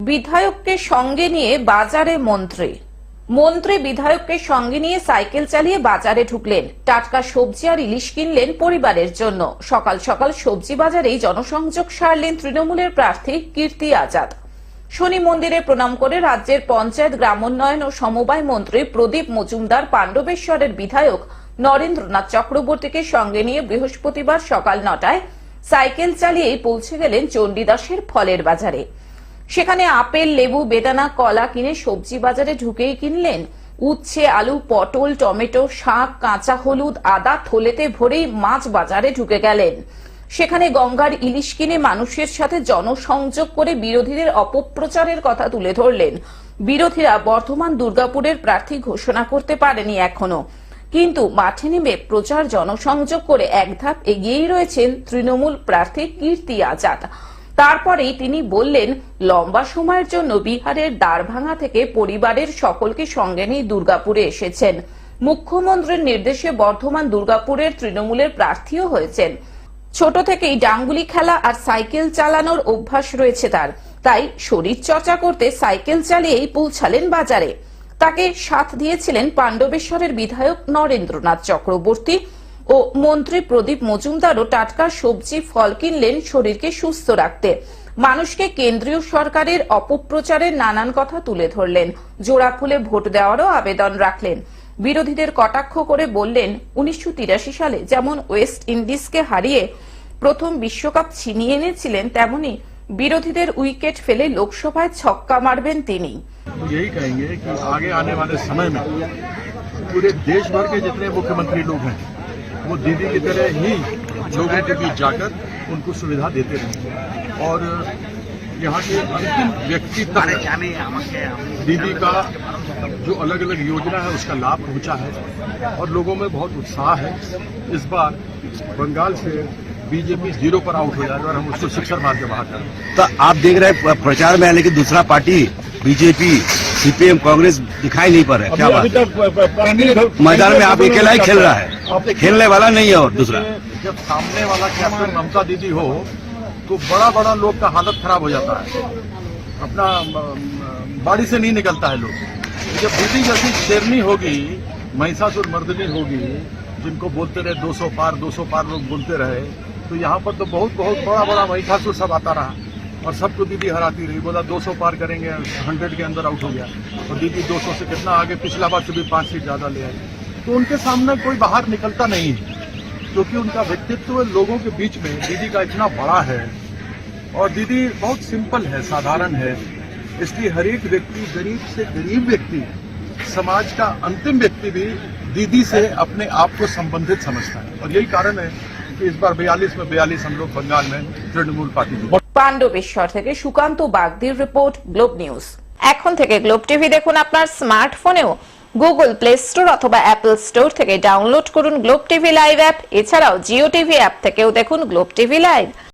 বিধায়ককে সঙ্গে নিয়ে বাজারে মন্ত্রী। মন্ত্রী বিধায়ককে সঙ্গে নিয়ে সাইকেল চালিয়ে বাজারে ঢুকলেন। টাটকা সবজি আর ইলিশ কিনলেন পরিবারের জন্য। সকাল সকাল সবজি বাজারেই জনসংযোগ সারলেন তৃণমূলের প্রার্থী কীর্তি আজাদ। শনি মন্দিরে প্রণাম করে রাজ্যের পঞ্চায়েত গ্রামোন্নয়ন ও সমবায় মন্ত্রী প্রদীপ মজুমদার পাণ্ডবেশ্বরের বিধায়ক নরেন্দ্রনাথ চক্রবর্তীকে সঙ্গে নিয়ে বৃহস্পতিবার সকাল নটায় সাইকেল চালিয়েই পৌঁছে গেলেন চণ্ডীদাসের ফলের বাজারে। সেখানে আপেল, লেবু, বেদানা, কলা কিনে সবজি বাজারে ঢুকেই কিনলেন। উচ্ছে, আলু, পটল, টমেটো, শাক, কাঁচা হলুদ, আদা থলেতে ভরেই মাছ বাজারে ঢুকে গেলেন। সেখানে গঙ্গার ইলিশ কিনে মানুষের সাথে জনসংযোগ করে বিরোধীদের অপপ্রচারের কথা তুলে ধরলেন। বিরোধীরা বর্ধমান দুর্গাপুরের প্রার্থী ঘোষণা করতে পারেনি এখনও। কিন্তু মাঠে নেমে প্রচার জনসংযোগ করে এক ধাপ এগিয়েই রয়েছেন তৃণমূল প্রার্থী কীর্তি আজাদ। তারপরেই তিনি বললেন, লম্বা সময়ের জন্য বিহারের দ্বারভাঙা থেকে পরিবারের সকলকে সঙ্গে নিয়ে দুর্গাপুরে এসেছেন। মুখ্যমন্ত্রীর নির্দেশে বর্ধমান দুর্গাপুরের তৃণমূলের প্রার্থীও হয়েছেন। ছোট থেকেই ডাঙ্গুলি খেলা আর সাইকেল চালানোর অভ্যাস রয়েছে তার। তাই শরীর চর্চা করতে সাইকেল চালিয়েই পৌঁছালেন বাজারে। তাকে সাথ দিয়েছিলেন পাণ্ডবেশ্বরের বিধায়ক নরেন্দ্রনাথ চক্রবর্তী। ও মন্ত্রী প্রদীপ মজুমদারও টাটকা সবজি ফল কিনলেন শরীরকে সুস্থ রাখতে মানুষকে কেন্দ্রীয় সরকারের অপপ্রচারের নানান কথা তুলে ধরলেন জোড়া ফুলে ভোট দেওয়ারও আবেদন রাখলেন বিরোধীদের কটাক্ষ করে বললেন উনিশশো সালে যেমন ওয়েস্ট ইন্ডিজকে হারিয়ে প্রথম বিশ্বকাপ ছিনিয়ে এনেছিলেন তেমনি বিরোধীদের উইকেট ফেলে লোকসভায় ছক্কা মারবেন তিনি तो यही कहेंगे कि आगे आने वाले समय में पूरे देश भर के जितने मुख्यमंत्री लोग हैं वो दीदी की तरह ही लोगों के बीच जाकर उनको सुविधा देते रहेंगे और यहाँ के अंतिम व्यक्ति तक दीदी का जो अलग अलग योजना है उसका लाभ पहुँचा है। और लोगों में बहुत उत्साह है। इस बार बंगाल से बीजेपी ज़ीरो पर आउट हो जाएगा और हम उसको शिक्षण मार के बाहर करेंगे तो आप देख रहे हैं प्रचार में आने की दूसरा पार्टी बीजेपी सीपीएम कांग्रेस दिखाई नहीं पड़ रहा है, क्या बात मैदान में आप अकेला ही खेल रहा है। खेलने वाला नहीं है और दूसरा। जब सामने वाला कैप्टन ममता दीदी हो तो बड़ा बड़ा लोग का हालत खराब हो जाता है। अपना बाड़ी से नहीं निकलता है लोग। जब दीदी जैसी शेरनी होगी, महिषासुर मर्दनी होगी, जिनको बोलते रहे 200 पार 200 पार लोग बोलते रहे तो यहाँ पर तो बहुत बहुत बड़ा बड़ा महिषासुर सब आता रहा। और सबको दीदी हराती रही। बोला 200 पार करेंगे 100 के अंदर आउट हो गया। और दीदी 200 से कितना आगे, पिछला बार से भी पाँच सीट ज़्यादा ले आई तो उनके सामने कोई बाहर निकलता नहीं है, क्योंकि उनका व्यक्तित्व लोगों के बीच में दीदी का इतना बड़ा है। और दीदी, बहुत सिंपल है, साधारण है। इसलिए हर एक व्यक्ति, गरीब से गरीब व्यक्ति, समाज का अंतिम व्यक्ति भी दीदी से अपने आप को संबंधित समझता है। और यही कारण है कि इस बार बयालीस में बयालीस हम लोग बंगाल में तृणमूल पार्टी। পাণ্ডবেশ্বর থেকে সুকান্ত বাগদির রিপোর্ট, গ্লোব নিউজ। এখন থেকে গ্লোব টিভি দেখুন আপনার স্মার্টফোনেও। গুগল প্লে স্টোর অথবা অ্যাপল স্টোর থেকে ডাউনলোড করুন গ্লোব টিভি লাইভ অ্যাপ। এছাড়াও জিও টিভি অ্যাপ থেকেও দেখুন গ্লোব টিভি লাইভ।